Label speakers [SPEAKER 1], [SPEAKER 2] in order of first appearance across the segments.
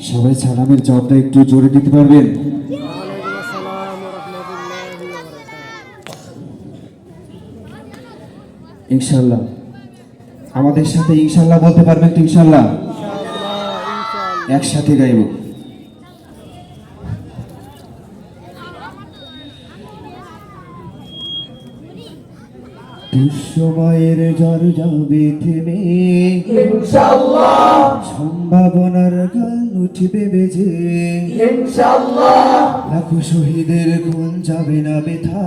[SPEAKER 1] সবাই সালামের জবটা একটু জোরে দিতে পারবেন? ইনশাল্লাহ। আমাদের সাথে ইনশাল্লাহ বলতে পারবেন তো ইনশাল্লাহ? একসাথে গাইব। দুঃসময়ের জ্বর যাবে থেমে। সম্ভাবনার গান উঠবে বেজে। লাখো শহীদের খুন যাবে না বেথা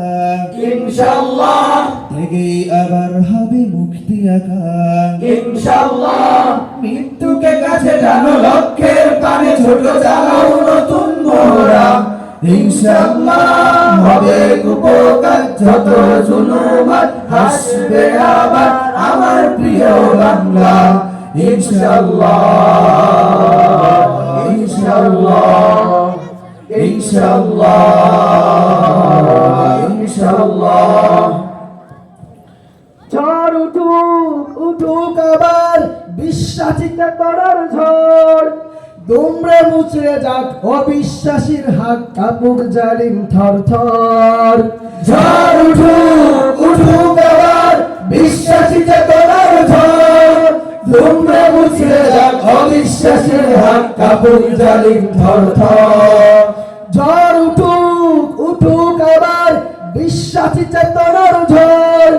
[SPEAKER 1] থেকেই আবার হবে মুক্তি আঁকা
[SPEAKER 2] মৃত্যুকে কাছে টানো লক্ষ্যের পানে ছোট চালাও নতুন মোরা ইনশাআল্লাহ। হবে উপকার যত জুলুমাত হাসবে আবার আমার প্রিয় বাংলা। ইনশাআল্লাহ উঠুক উঠুক আবার বিশ্বাসিতা করার ঝড়। মুচড়ে যাক অবিশ্বাসীর হাত কাপড় জালিম থর থর ঝড় উঠুক উঠুক কাপড় জালিম ঝড় উঠুক উঠুক আবার বিশ্বাসী চেতনার ঝড়।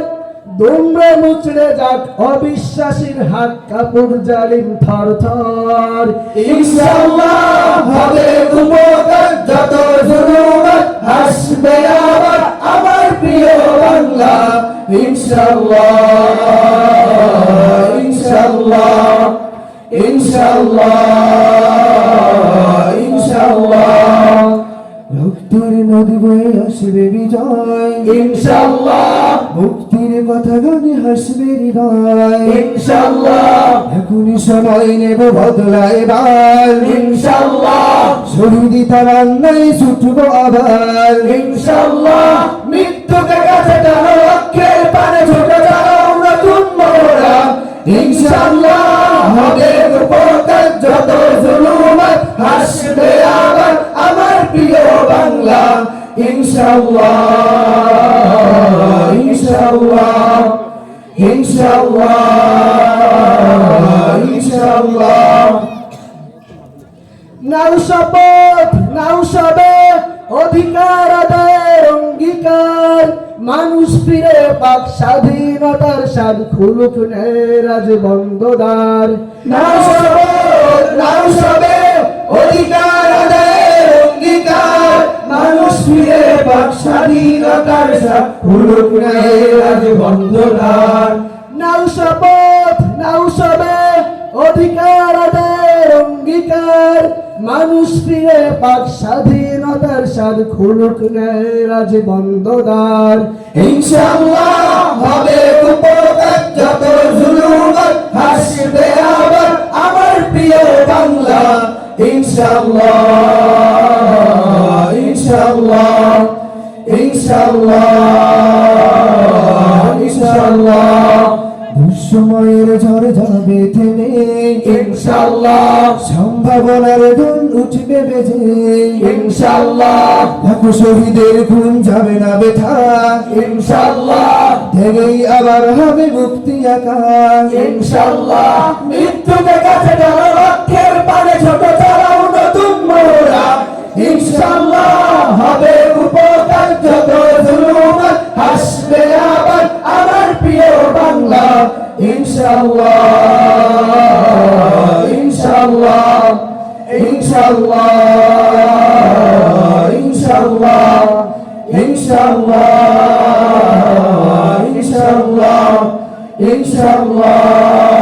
[SPEAKER 2] দুমড়ে মুচড়ে যাক অবিশ্বাসীর হাত কাপড় জালিম থর থর ইনশাআল্লাহ হবে উপকার যত জুলুমাত হাসবে আবার আমার প্রিয় বাংলা। ইনশাআল্লাহ ইনশাআল্লাহ। ইনশাআল্লাহ ইনশাআল্লাহ। রক্তের নদী বয়ে আসবে বিজয়। ইনশাআল্লাহ। মুক্তির কথা গানে হাসবে হৃদয়। ইনশাআল্লাহ। এখনই সময় নেব বদলা এবার। ইনশাআল্লাহ। শহীদি তারান্নাই ছুটবো আবার। ইনশাআল্লাহ। মৃত্যুকে কাছে টানো। ইনশাআল্লাহ ইনশাআল্লাহ। ইনশাআল্লাহ ইনশাআল্লাহ নাও শপথ নাও সবে অধিকার আদায়ের অঙ্গীকার মানুষ ফিরে পাক স্বাধীনতার স্বাদ খুলুক রাজ বন্ধদার নাও শপথ। রাজ বন্ধদার নাও শপথ নাও সবে অধিকার আদায়ের অঙ্গীকার। মানুষ ফিরে পাক স্বাধীনতার স্বাদ খুলুক রাজ বন্ধদার ইনশাআল্লাহ হবে উপকার যত জুলুমাত হাসবে আবার আমার প্রিয় বাংলা। ইনশাআল্লাহ ইনশাআল্লাহ। দুঃসময়ের ঝড় যাবে থেমে ইনশাআল্লাহ। সম্ভাবনার দোল উঠবে বেজে ইনশাআল্লাহ। লাখো শহীদের খুন যাবে না বেথা ইনশাআল্লাহ। থেকেই আবার হবে মুক্তি আকা ইনশাআল্লাহ। মৃত্যুকে কাছে টানো লক্ষ্যের পানে ছোট বাংলা ইনশাআল্লাহ ইনশাআল্লাহ ইনশাআল্লাহ ইনশাআল্লাহ ইনশাআল্লাহ ইনশাআল্লাহ ইনশাআল্লাহ